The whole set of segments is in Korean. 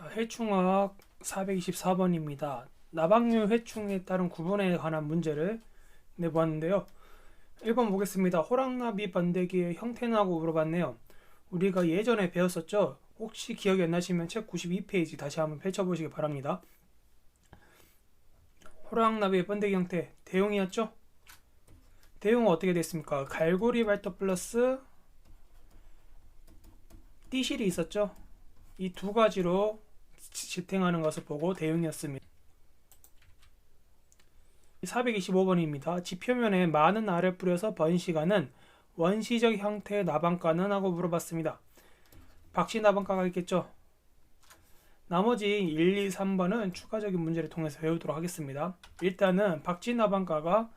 자, 해충학 424번입니다. 나방류 해충에 따른 구분에 관한 문제를 내보았는데요. 1번 보겠습니다. 호랑나비 번데기의 형태는 하고 물어봤네요. 우리가 예전에 배웠었죠? 혹시 기억이 안 나시면 책 92페이지 다시 한번 펼쳐보시기 바랍니다. 호랑나비의 번데기 형태 대용이었죠? 대용은 어떻게 됐습니까? 갈고리 발톱 플러스 띠실이 있었죠? 이 두 가지로 지탱하는 것을 보고 대응이었습니다. 425번입니다. 지표면에 많은 알을 뿌려서 번시가는 원시적 형태의 나방가는 하고 물어봤습니다. 박씨 나방가가 있겠죠? 나머지 1, 2, 3번은 추가적인 문제를 통해서 배우도록 하겠습니다. 일단은 박쥐 나방가가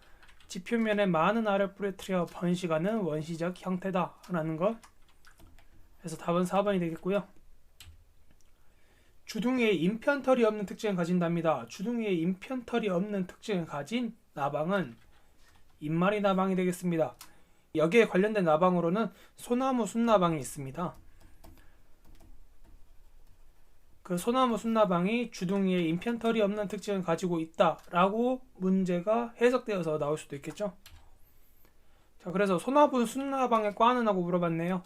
지표면에 많은 알을 뿌려뜨려 번시가는 원시적 형태다 라는 것 그래서 답은 4번이 되겠고요. 주둥이에 인편털이 없는 특징을 가진답니다. 주둥이에 인편털이 없는 특징을 가진 나방은 인마리 나방이 되겠습니다. 여기에 관련된 나방으로는 소나무 순나방이 있습니다. 그 소나무 순나방이 주둥이에 인편털이 없는 특징을 가지고 있다라고 문제가 해석되어서 나올 수도 있겠죠. 자, 그래서 소나무 순나방의 과는 하고 물어봤네요.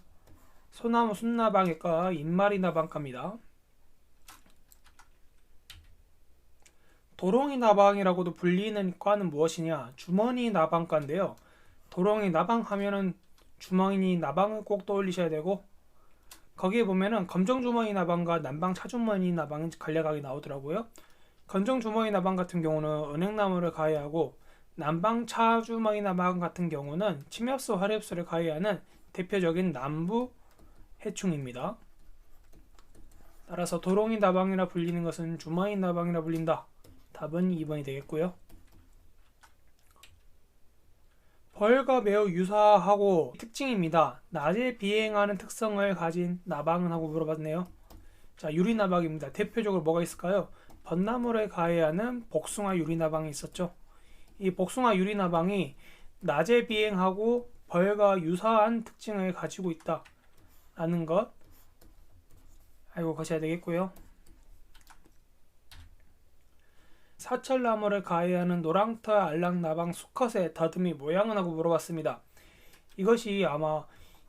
소나무 순나방의 과 인마리 나방과입니다. 도롱이 나방이라고도 불리는 과는 무엇이냐? 주머니 나방과인데요. 도롱이 나방 하면은 주머니 나방을 꼭 떠올리셔야 되고 거기에 보면은 검정 주머니 나방과 남방 차주머니 나방이 간략하게 나오더라고요. 검정 주머니 나방 같은 경우는 은행나무를 가해하고 남방 차주머니 나방 같은 경우는 침엽수 화렵수를 가해하는 대표적인 남부 해충입니다. 따라서 도롱이 나방이라 불리는 것은 주머니 나방이라 불린다. 답은 2번이 되겠고요. 벌과 매우 유사하고 특징입니다. 낮에 비행하는 특성을 가진 나방은 하고 물어봤네요. 자, 유리나방입니다. 대표적으로 뭐가 있을까요? 벚나무를 가해하는 복숭아 유리나방이 있었죠. 이 복숭아 유리나방이 낮에 비행하고 벌과 유사한 특징을 가지고 있다. 라는 것 알고 가셔야 되겠고요. 사철나무를 가해하는 노랑터 알랑나방 수컷의 다듬이 모양은 하고 물어봤습니다. 이것이 아마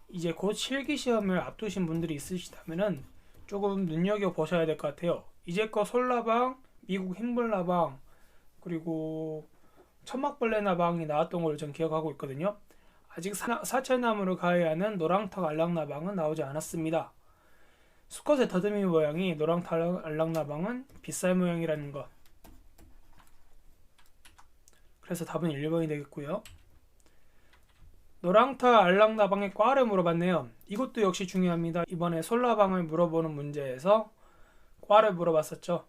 이제 곧 실기 시험을 앞두신 분들이 있으시다면 조금 눈여겨 보셔야 될 것 같아요. 이제껏 솔나방, 미국 행벌나방, 그리고 천막벌레나방이 나왔던 걸로 전 기억하고 있거든요. 아직 사, 사철나무를 가해하는 노랑턱 알랑나방은 나오지 않았습니다. 수컷의 더듬이 모양이 노랑턱 알랑나방은 빗살 모양이라는 것 그래서 답은 1번이 되겠고요. 노랑타 알랑나방의 과를 물어봤네요. 이것도 역시 중요합니다. 이번에 솔라방을 물어보는 문제에서 과를 물어봤었죠.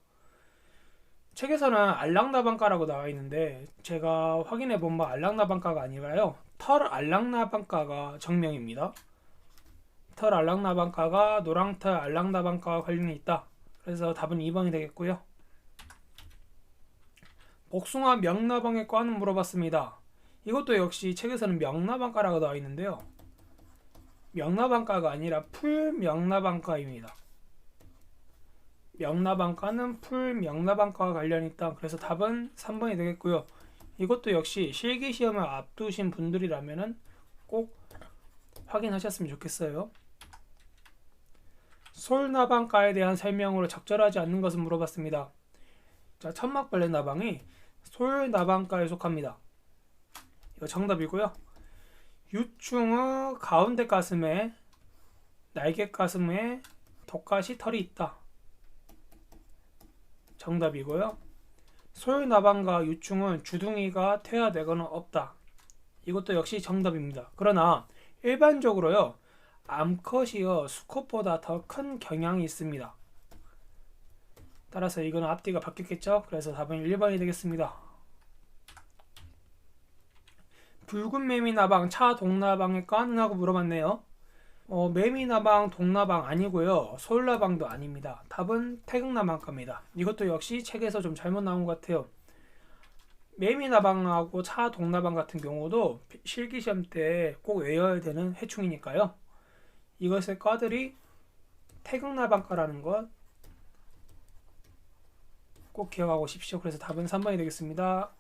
책에서는 알랑나방과라고 나와 있는데 제가 확인해 본 바 알랑나방과가 아니라요. 털 알랑나방과가 정명입니다. 털 알랑나방과가 노랑털 알랑나방과와 관련이 있다. 그래서 답은 2번이 되겠고요. 복숭아 명나방의 과는 물어봤습니다. 이것도 역시 책에서는 명나방과라고 나와 있는데요. 명나방과가 아니라 풀명나방과입니다. 명나방과는 풀명나방과와 관련이 있다. 그래서 답은 3번이 되겠고요. 이것도 역시 실기시험을 앞두신 분들이라면 꼭 확인하셨으면 좋겠어요. 솔나방과에 대한 설명으로 적절하지 않는 것을 물어봤습니다. 자, 천막벌레 나방이 솔나방과에 속합니다. 이거 정답이고요. 유충의 가운데 가슴에 날개 가슴에 독가시 털이 있다. 정답이고요. 솔나방과 유충은 주둥이가 퇴화되거나 없다. 이것도 역시 정답입니다. 그러나 일반적으로요. 암컷이요 수컷보다 더 큰 경향이 있습니다. 따라서 이거는 앞뒤가 바뀌었겠죠? 그래서 답은 1번이 되겠습니다. 붉은 매미나방, 차 동나방의 과는 하고 물어봤네요. 어, 매미나방, 동나방 아니고요. 솔나방도 아닙니다. 답은 태극나방과입니다. 이것도 역시 책에서 좀 잘못 나온 것 같아요. 매미나방하고 차 동나방 같은 경우도 실기시험 때 꼭 외워야 되는 해충이니까요. 이것의 과들이 태극나방과라는 것 꼭 기억하고 오십시오. 그래서 답은 3번이 되겠습니다.